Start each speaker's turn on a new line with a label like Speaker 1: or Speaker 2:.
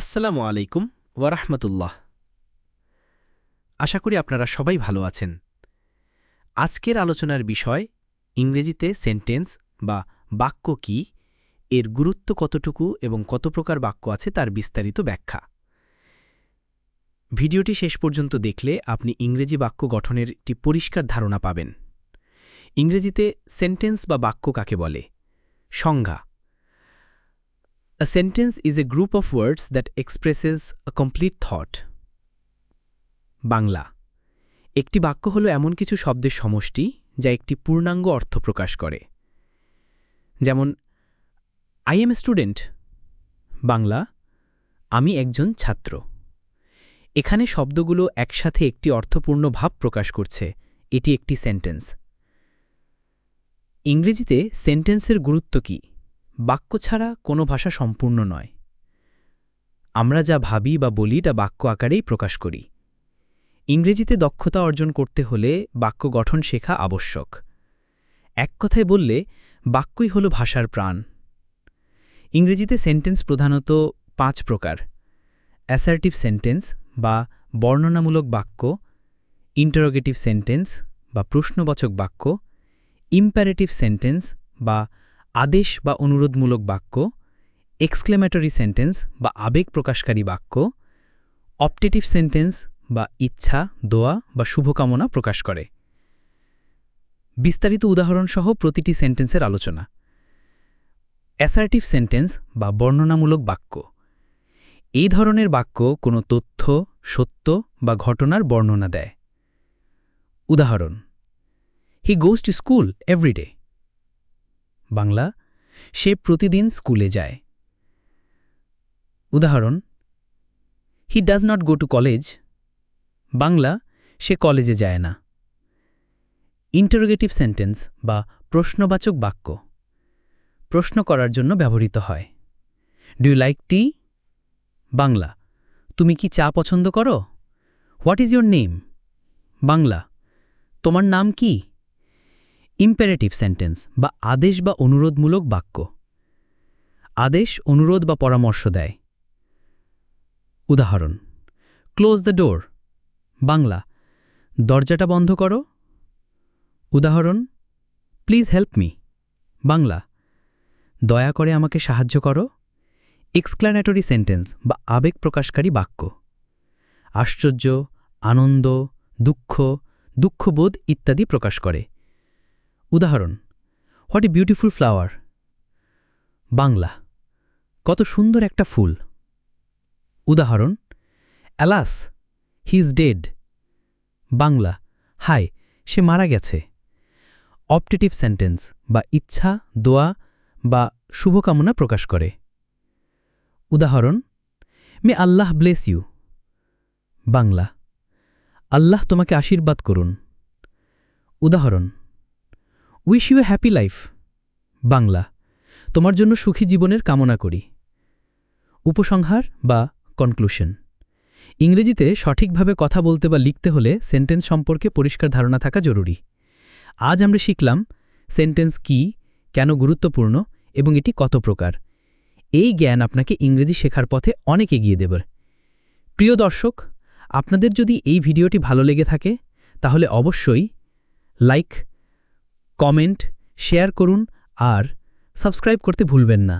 Speaker 1: আসসালামু আলাইকুম ওয়ারাহমতুল্লাহ আশা করি আপনারা সবাই ভালো আছেন। আজকের আলোচনার বিষয় ইংরেজিতে সেন্টেন্স বা বাক্য কি, এর গুরুত্ব কতটুকু এবং কত প্রকার বাক্য আছে তার বিস্তারিত ব্যাখ্যা। ভিডিওটি শেষ পর্যন্ত দেখলে আপনি ইংরেজি বাক্য গঠনের একটি পরিষ্কার ধারণা পাবেন। ইংরেজিতে সেন্টেন্স বা বাক্য কাকে বলে? সংজ্ঞা। A sentence is a group of words that expresses a complete thought. Bangla. একটি বাক্য হল এমন কিছু শব্দের সমষ্টি যা একটি পূর্ণাঙ্গ অর্থ প্রকাশ করে। যেমন আই এম স্টুডেন্ট বাংলা, আমি একজন ছাত্র। এখানে শব্দগুলো একসাথে একটি অর্থপূর্ণ ভাব প্রকাশ করছে। এটি একটি সেন্টেন্স ইংরেজিতে সেন্টেন্সের গুরুত্ব কী? বাক্য ছাড়া কোনো ভাষা সম্পূর্ণ নয়। আমরা যা ভাবি বা বলি তা বাক্য আকারেই প্রকাশ করি। ইংরেজিতে দক্ষতা অর্জন করতে হলে বাক্য গঠন শেখা আবশ্যক। এক কথায় বললে, বাক্যই হল ভাষার প্রাণ। ইংরেজিতে সেন্টেন্স প্রধানত পাঁচ প্রকার। অ্যাসার্টিভ সেন্টেন্স বা বর্ণনামূলক বাক্য, ইন্টারোগেটিভ সেন্টেন্স বা প্রশ্নবাচক বাক্য, ইম্প্যারেটিভ সেন্টেন্স বা আদেশ বা অনুরোধমূলক বাক্য এক্সক্লেমেটরি সেন্টেন্স বা আবেগ প্রকাশকারী বাক্য অপটেটিভ সেন্টেন্স বা ইচ্ছা, দোয়া বা শুভকামনা প্রকাশ করে। বিস্তারিত উদাহরণসহ প্রতিটি সেন্টেন্সের আলোচনা। অ্যাসার্টিভ সেন্টেন্স বা বর্ণনামূলক বাক্য। এই ধরনের বাক্য কোনো তথ্য, সত্য বা ঘটনার বর্ণনা দেয়। উদাহরণ he goes to school everyday Bangla, সে প্রতিদিন স্কুলে যায়। উদাহরণ, he does not go to college. Bangla, সে কলেজে যায় না। ইন্টারোগেটিভ সেন্টেন্স বা প্রশ্নবাচক বাক্য। প্রশ্ন করার জন্য ব্যবহৃত হয়। Do you like tea? Bangla, তুমি কি চা পছন্দ করো? What is your name? Bangla, তোমার নাম কি? ইম্পারেটিভ সেন্টেন্স বা আদেশ বা অনুরোধমূলক বাক্য। আদেশ, অনুরোধ বা পরামর্শ দেয়। উদাহরণ ক্লোজ দ্য ডোর বাংলা, দরজাটা বন্ধ করো। উদাহরণ প্লিজ হেল্প মি বাংলা, দয়া করে আমাকে সাহায্য করো। এক্সক্লানেটরি সেন্টেন্স বা আবেগ প্রকাশকারী বাক্য। আশ্চর্য, আনন্দ, দুঃখ, দুঃখবোধ ইত্যাদি প্রকাশ করে। উদাহরণ, what a beautiful flower. Bangla, কত সুন্দর একটা ফুল। উদাহরণ, alas, he is dead. Bangla, high, সে মারা গেছে। অপটেটিভ সেন্টেন্স, বা ইচ্ছা, দোয়া, বা শুভকামনা প্রকাশ করে। উদাহরণ, may Allah bless you. Bangla, আল্লাহ তোমাকে আশীর্বাদ করুন। উদাহরণ wish you a happy life. Bangla, তোমার জন্য সুখী জীবনের কামনা করি। উপসংহার বা কনক্লুশন। ইংরেজিতে সঠিকভাবে কথা বলতে বা লিখতে হলে সেন্টেন্স সম্পর্কে পরিষ্কার ধারণা থাকা জরুরি। আজ আমরা শিখলাম সেন্টেন্স কি, কেন গুরুত্বপূর্ণ এবং এটি কত প্রকার। এই জ্ঞান আপনাকে ইংরেজি শেখার পথে অনেক এগিয়ে দেবে। প্রিয় দর্শক, আপনাদের যদি এই ভিডিওটি ভালো লেগে থাকে, তাহলে অবশ্যই লাইক কমেন্ট শেয়ার করুন আর সাবস্ক্রাইব করতে ভুলবেন না।